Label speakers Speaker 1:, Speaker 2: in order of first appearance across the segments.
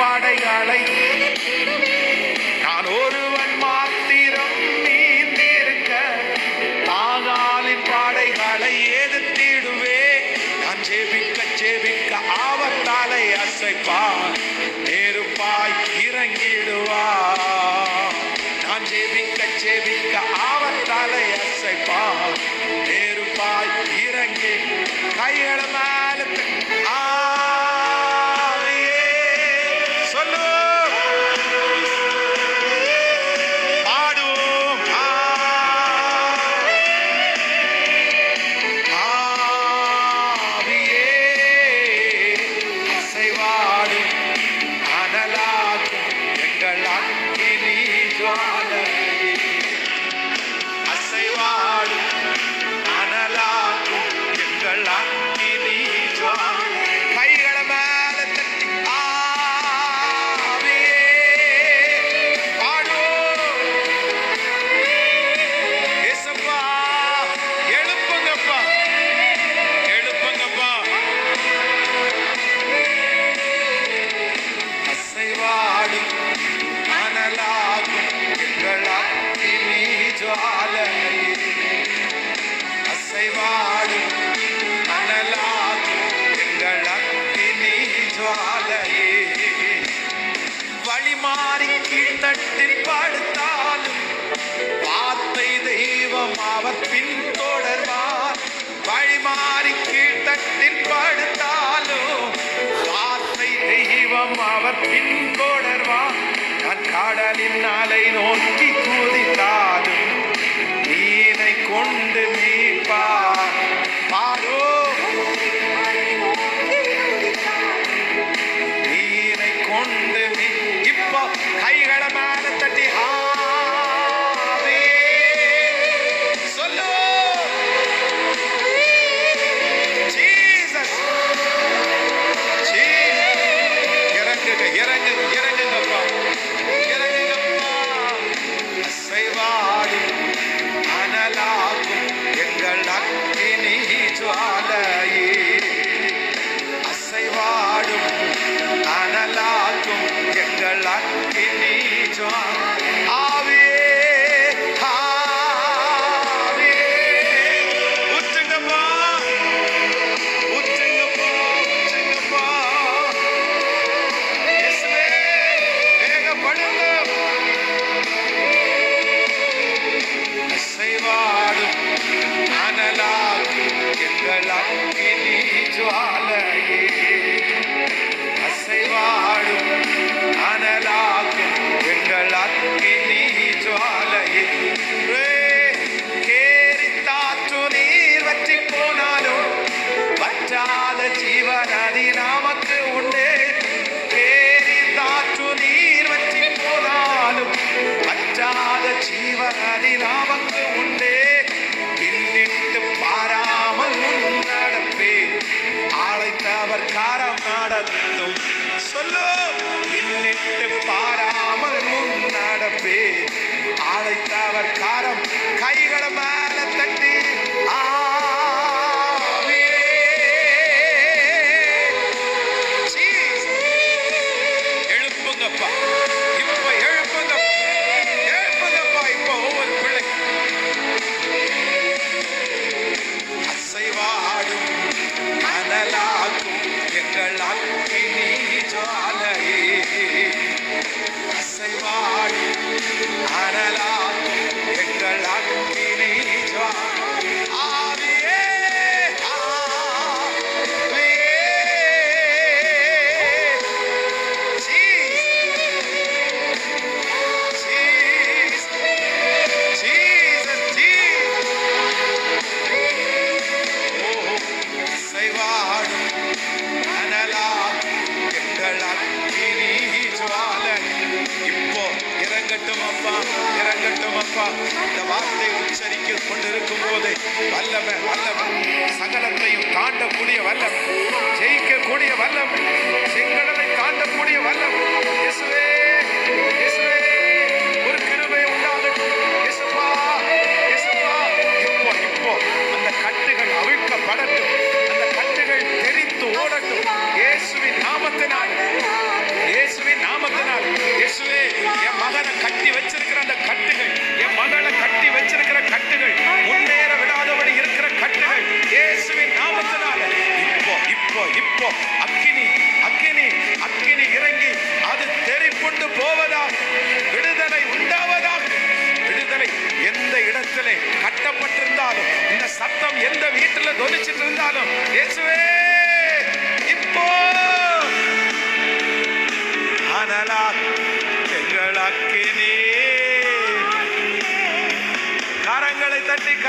Speaker 1: படைகளை நான் ஒருவன் மாத்திரம் நீந்திருக்க நாகாலின் படைகளை எதிர்த்திடுவே நான் ஜெபிக்க ஜெபிக்க ஆபத்தாலை அசைப்பான். நெருப்பாய் இறங்கிடுவா நான் ஜெபிக்க ஜெபிக்க ஆபத்தாலை அசைப்பான். நெருப்பாய் இறங்கி கையெழுமா நிலை மாறி கீழ்த்தட்டில் படுத்தாலோ வார்த்தை தெய்வம் அவர் பின்கொடர்வா நான் கடலின் அலை நோக்கி குதித்தாலும் நீனை கொண்டு காரம் நாடந்தும். சொல்லோ பின்னிட்டு கொண்டிருக்கும் போது வல்லவன் வல்லவன் சகலத்தையும் தாண்டக்கூடிய வல்லவன் ஜெயிக்கக்கூடிய வல்லவன் செங்கடலை தாண்டக்கூடிய வல்லவன்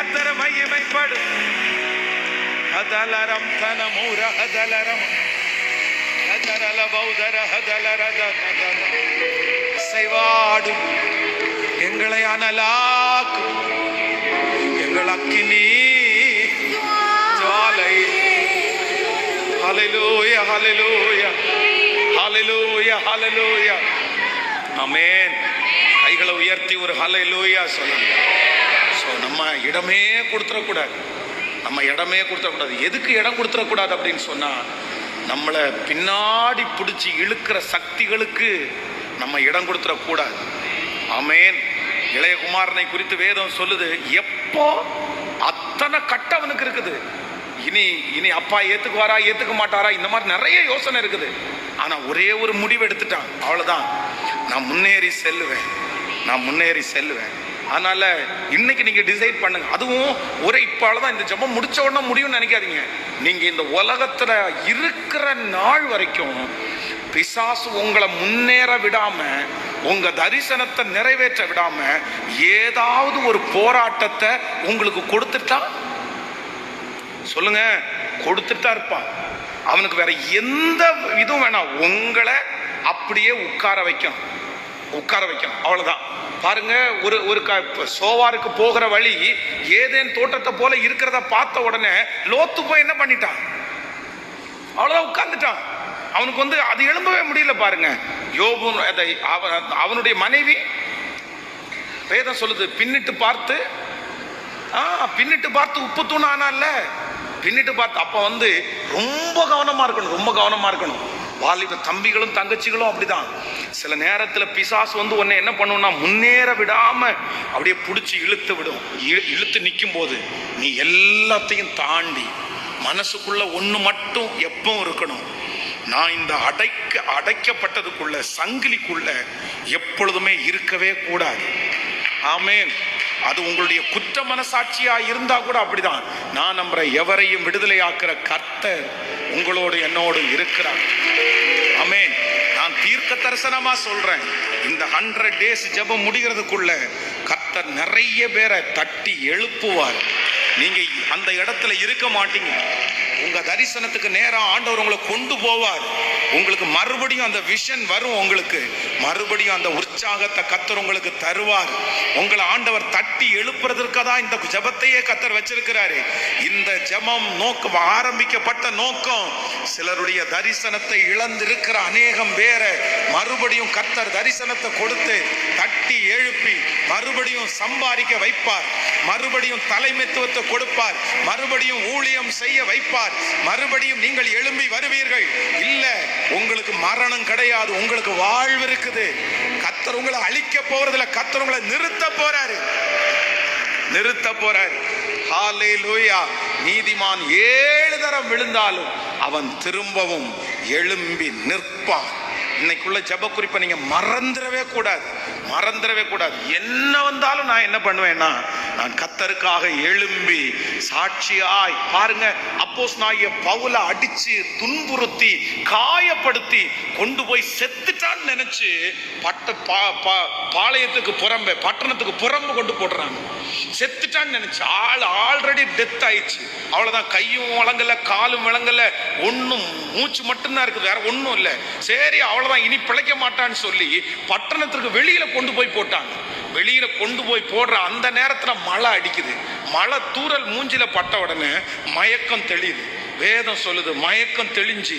Speaker 1: கத்தர மையமைப்படும் ஹதலரம் தனமூர ஹதலரம் ஹதரல பௌதர ஹதலரத செய்வாடும் எங்களை அனலாக்கும். எங்கள் அக்கினி. ஜாலை. ஹalleluya ஹalleluya. ஹalleluya ஹalleluya. அமேன் கைகளை உயர்த்தி ஒரு ஹalleluya சொல்லுங்க. ஸோ நம்ம இடமே கொடுத்துடக்கூடாது. நம்ம இடமே கொடுத்துடக்கூடாது. எதுக்கு இடம் கொடுத்துடக்கூடாது அப்படின்னு சொன்னால் நம்மளை பின்னாடி பிடிச்சி இழுக்கிற சக்திகளுக்கு நம்ம இடம் கொடுத்துடக்கூடாது. ஆமென். இளையகுமாரனை குறித்து வேதம் சொல்லுது எப்போ அத்தனை கட்ட அவனுக்கு இருக்குது. இனி இனி அப்பா ஏத்துக்குவாரா ஏத்துக்க மாட்டாரா இந்த மாதிரி நிறைய யோசனை இருக்குது. ஆனா ஒரே ஒரு முடிவு எடுத்துட்டான். அவ்வளவுதான். நான் முன்னேறி செல்லுவேன். நான் முன்னேறி செல்லுவேன். அதனால இன்னைக்கு நீங்க டிசைட் பண்ணுங்க. அதுவும் ஒரே தான் இந்த ஜபம் முடிச்ச உடனே முடியும்னு நினைக்காதீங்க. நீங்க இந்த உலகத்துல இருக்கிற நாள் வரைக்கும் பிசாசு உங்களை முன்னேற விடாம உங்க தரிசனத்தை நிறைவேற்ற விடாம ஏதாவது ஒரு போராட்டத்தை உங்களுக்கு கொடுத்துட்டா? சொல்லுங்க. கொடுத்துட்டு தான் இருப்பான் அவனுக்கு வேற எந்த இதுவும் வேணாம். உங்களை அப்படியே உட்கார வைக்கணும். உட்கார வைக்கணும். அவ்வளவுதான். பாருங்க ஒரு ஒரு க- சோவாருக்கு போகிற வழி ஏதேன் தோட்டத்தை போல இருக்கிறத பார்த்த உடனே லோத்து போய் என்ன பண்ணிட்டான்? அவ்வளவுதான் உட்கார்ந்துட்டான். அவனுக்கு வந்து அது எழும்பவே முடியல பாருங்க. யோபு அதை அவன் அவனுடைய மனைவி வேதம் சொல்லுது பின்னிட்டு பார்த்து ஆ பின்னிட்டு பார்த்து உப்பு தூண் இல்லை பின்னிட்டு பார்த்து அப்போ வந்து ரொம்ப கவனமாக இருக்கணும் ரொம்ப கவனமாக இருக்கணும். வாலிப தம்பிகளும் தங்கச்சிகளும் அப்படிதான். சில நேரத்துல பிசாசு வந்து உன்னை என்ன பண்ணும்னா முன்னேற விடாம அப்படியே பிடிச்சி இழுத்து விடும். இழு- இழுத்து நிற்கும் போது நீ எல்லாத்தையும் தாண்டி மனசுக்குள்ள ஒன்று மட்டும் எப்பவும் இருக்கணும். நான் இந்த அடைக்க அடைக்கப்பட்டதுக்குள்ள சங்கிலிக்குள்ள எப்பொழுதுமே இருக்கவே கூடாது. ஆமேன். அது உங்களுடைய குற்ற மனசாட்சியா இருந்தா கூட அப்படிதான். நான் நம்புற எவரையும் விடுதலையாக்குற கர்த்தர் உங்களோடு என்னோடு இருக்கிறார். அமேன் நான் தீர்க்க தரிசனமா சொல்றேன். இந்த ஹண்ட்ரட் டேஸ் ஜெபம் முடிகிறதுக்குள்ள கத்தர் நிறைய பேரை தட்டி எழுப்புவார். நீங்க அந்த இடத்துல இருக்க மாட்டீங்க. உங்க தரிசனத்துக்கு நேரம் ஆண்டவர் உங்களை கொண்டு போவார். உங்களுக்கு மறுபடியும் அந்த விஷன் வரும் உங்களுக்கு. மறுபடியும் அந்த உற்சாகத்தை கத்தர் உங்களுக்கு தருவார். உங்களை ஆண்டவர் தட்டி எழுப்புறதற்காக தான் இந்த ஜெபத்தையே கத்தர் வச்சிருக்கிறாரு. இந்த ஜெபம் நோக்கம் ஆரம்பிக்கப்பட்ட நோக்கம் சிலருடைய தரிசனத்தை இழந்திருக்கிற அநேகம் பேரை மறுபடியும் கத்தர் தரிசனத்தை கொடுத்து தட்டி எழுப்பி மறுபடியும் சம்பாதிக்க வைப்பார். மறுபடியும் தலைமைத்துவத்தை கொடுப்பார். மறுபடியும் ஊழியம் செய்ய வைப்பார். மறுபடியும் நீங்கள் எழும்பி வருவீர்கள். இல்லை உங்களுக்கு மரணம் கிடையாது உங்களுக்கு வாழ்வு இருக்குது. கத்தர் உங்களை அழிக்க போறதுல கத்தர் உங்களை நிறுத்த போறாரு. நிறுத்த போறாரு. ஹalleluya. நீதிமான் ஏழு தரம் விழுந்தாலும் அவன் திரும்பவும் எழும்பி நிற்பான். இன்னைக்குள்ள ஜெப குறிப்பை நீங்க மறந்துடவே கூடாது. மறந்துடவே கூடாது. என்ன வந்தாலும் நான் என்ன பண்ணுவேன்னா நான் கத்தருக்காக எழும்பி சாட்சியாய் பாருங்க அப்போஸ் நாய பவுல அடிச்சு துன்புறுத்தி காயப்படுத்தி கொண்டு போய் செத்துட்டான்னு நினைச்சு பட்ட பா- பா- பாளையத்துக்கு புறம்பே பட்டணத்துக்கு புறம்பு கொண்டு போடுறாங்க. செத்துட்டான்னு நினைச்சு ஆள் ஆல்ரெடி டெத் ஆயிடுச்சு. அவ்வளவுதான் கையும் வழங்கல காலும் வழங்கல ஒன்றும் மூச்சு மட்டும்தான் இருக்குது வேற ஒன்றும் இல்லை. சரி அவ்வளவுதான் இனி பிழைக்க மாட்டான்னு சொல்லி பட்டணத்துக்கு வெளியில கொண்டு போய் போட்டாங்க. வெளியில் கொண்டு போய் போடுற அந்த நேரத்தில் மழை அடிக்குது. மழை தூறல் மூஞ்சில பட்ட உடனே மயக்கம் தெளியுது. வேதம் சொல்லுது மயக்கம் தெளிஞ்சு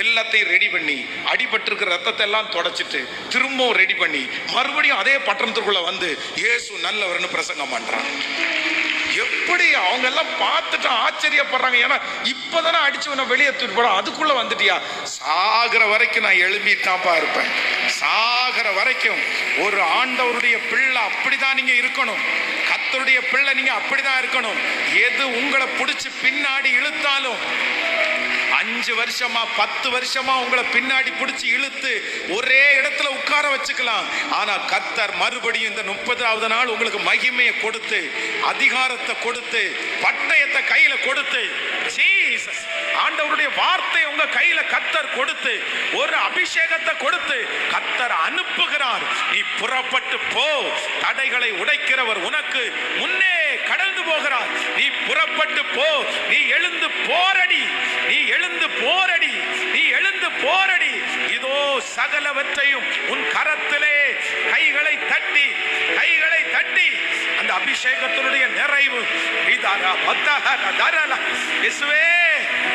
Speaker 1: எல்லாத்தையும் ரெடி பண்ணி அடிபட்டிருக்கிற ரத்தத்தை எல்லாம் தொடச்சிட்டு திரும்பவும் ரெடி பண்ணி மறுபடியும் அதே பட்டணத்துக்குள்ளே வந்து இயேசு நல்லவர்னு பிரசங்கம் பண்ணுறான் எப்படி அவங்க எல்லாம் பார்த்துட்டு ஆச்சரியப்படுறாங்க. ஏன்னா இப்பதானே அடிச்சவன வெளியே தூட்டு போட அதுக்குள்ளே வந்துட்டியா? சாகிற வரைக்கும் நான் எழும்பிட்டாப்பா இருப்பேன். சா சாகிற வரைக்கும் ஒரு ஆண்டவருடைய பிள்ளை அப்படிதான் நீங்க இருக்கணும். கத்தருடைய பிள்ளை நீங்க அப்படிதான் இருக்கணும். எது உங்களை பிடிச்சி பின்னாடி இழுத்தாலும் அஞ்சு வருஷமா பத்து வருஷமா உங்களை பின்னாடி பிடிச்சி இழுத்து ஒரே இடத்துல உட்கார வச்சுக்கலாம். ஆனா கத்தர் மறுபடியும் இந்த முப்பதாவது நாள் உங்களுக்கு மகிமையை கொடுத்து அதிகாரத்தை கொடுத்து பட்டயத்தை கையில கொடுத்து ஆண்டவருடைய வார்த்தை உங்க கையில கத்தர் கொடுத்து ஒரு அபிஷேகத்தை கொடுத்து கத்தர் அனுப்புகிறார். நீ புறப்பட்டு போ. தடைகளை உடைக்கிறவர் உனக்கு முன்னே கடந்து போகிறார். நீ புறப்பட்டு போ. நீ எழுந்து போற சகலவற்றையும் உன் கரத்திலே கைகளை தட்டி கைகளை தட்டி அந்த அபிஷேகத்தினுடைய நிறைவு. இயேசுவே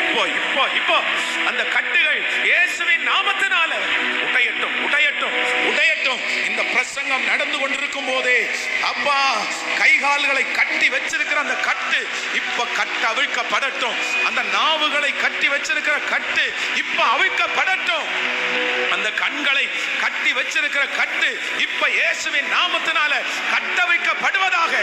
Speaker 1: இப்போ இப்போ இப்போ அந்த கட்டுகள் இயேசுவின் நாமத்தினால உடையட்டும் உடையட்டும் உடையட்டும். இந்த பிரசங்கம் நடந்து கொண்டிருக்கும் போதே அப்பா கை கால்களை கட்டி வச்சிருக்கிற அந்த கட்டு இப்ப கட்டு அவிழ்க்கப்படட்டும். அந்த நாவுகளை கட்டி வச்சிருக்கிற கட்டு இப்ப அவிழ்க்கப்படட்டும். அந்த கண்களை கட்டி வச்சிருக்கிற கட்டு இப்ப இயேசுவின் நாமத்தினால கட்டவிழ்க்கப்படுவதாக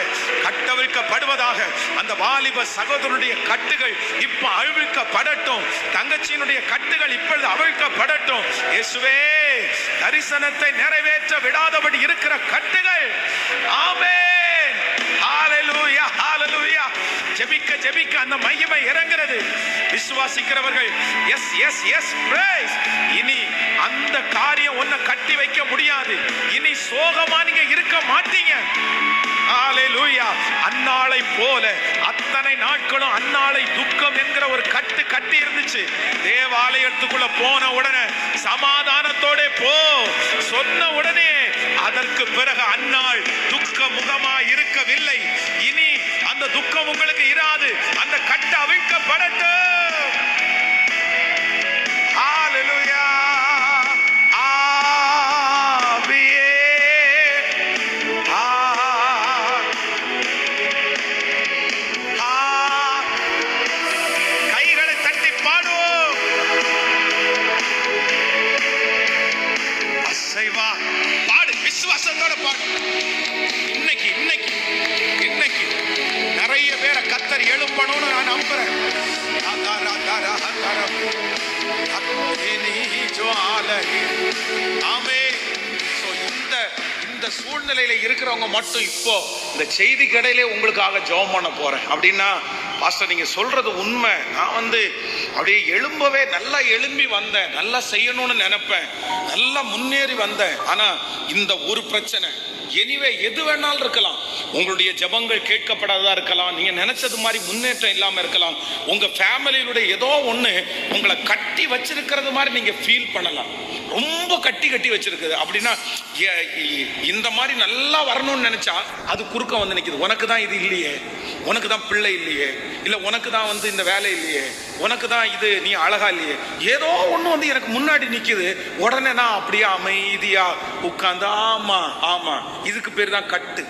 Speaker 1: கட்டவிழ்க்கப்படுவதாக அந்த வாலிப சகோதரனுடைய கட்டுகள் இப்ப அவிழ்க்கப்படட்டும். தங்கச்சியினுடைய கட்டுகள் இப்பொழுது அவிழ்க்கப்படட்டும். இயேசுவே தரிசனத்தை நிறைவேற்ற விடாதபடி இருக்கிற கட்டுகள். ஆமே ஹalleluya ஹalleluya. ஜெபிக்க ஜெபிக்க அந்த மகிமை இறங்குறது விசுவாசிக்கிறவர்கள் எஸ் எஸ் எஸ் பிரைஸ் இனி அந்த காரியம் ஒன்ன கட்டி வைக்க முடியாது. இனி சோகமா நீங்க இருக்க மாட்டீங்க. அந்நாளை போல அத்தனை நாட்களும் அன்னாளை துக்கம் என்கிற ஒரு கட்டு கட்டி இருந்துச்சு. தேவாலயத்துக்குள்ள போன உடனே சமாதானத்தோட போ. சொன்ன உடனே அதற்கு பிறகு அன்னாள் துக்க முகமா இருக்கவில்லை. இனி அந்த துக்கம் உங்களுக்கு இராது. அந்த கட்டு அவிழ்க்கப்படட்டும். சூழ்நிலையில இருக்கிறவங்க மட்டும் இப்போ இந்த செய்தி கடையிலே உங்களுக்காக ஜெபம் பண்ண போறேன். அப்படின்னா பாஸ்டர் நீங்க சொல்றது உண்மை. நான் வந்து அப்படியே எழும்பவே நல்லா எழும்பி வந்தேன். நல்லா செய்யணும்னு நினைப்பேன். நல்லா முன்னேறி வந்தேன். ஆனா இந்த ஒரு பிரச்சனை எனிவே எது வேணாலும் இருக்கலாம். உங்களுடைய ஜெபங்கள் கேட்கப்படாததா இருக்கலாம். நீங்க நினைச்சது மாதிரி முன்னேற்றம் இல்லாம இருக்கலாம். உங்க ஃபேமிலியினுடைய ஏதோ ஒண்ணு உங்களை கட்டி வச்சிருக்கிறது மாதிரி நீங்க ஃபீல் பண்ணலாம். ரொம்ப கட்டி கட்டி வச்சிருக்குது. அப்படின்னா இந்த மாதிரி நல்லா வரணும்னு நினைச்சா அது குறுக்க வந்து நிக்குது. உனக்கு தான் இது இல்லையே. உனக்கு தான் பிள்ளை இல்லையே. இல்ல உனக்கு தான் வந்து இந்த வேலை இல்லையே. உனக்கு தான் இது நீ அழகா இல்லையே. ஏதோ ஒண்ணு வந்து எனக்கு முன்னாடி நிக்குது. உடனே நான் அப்படியே அமைதியா உட்கார்ந்து ஆமா ஆமா. இதுக்கு பேர் தான் கட்டு.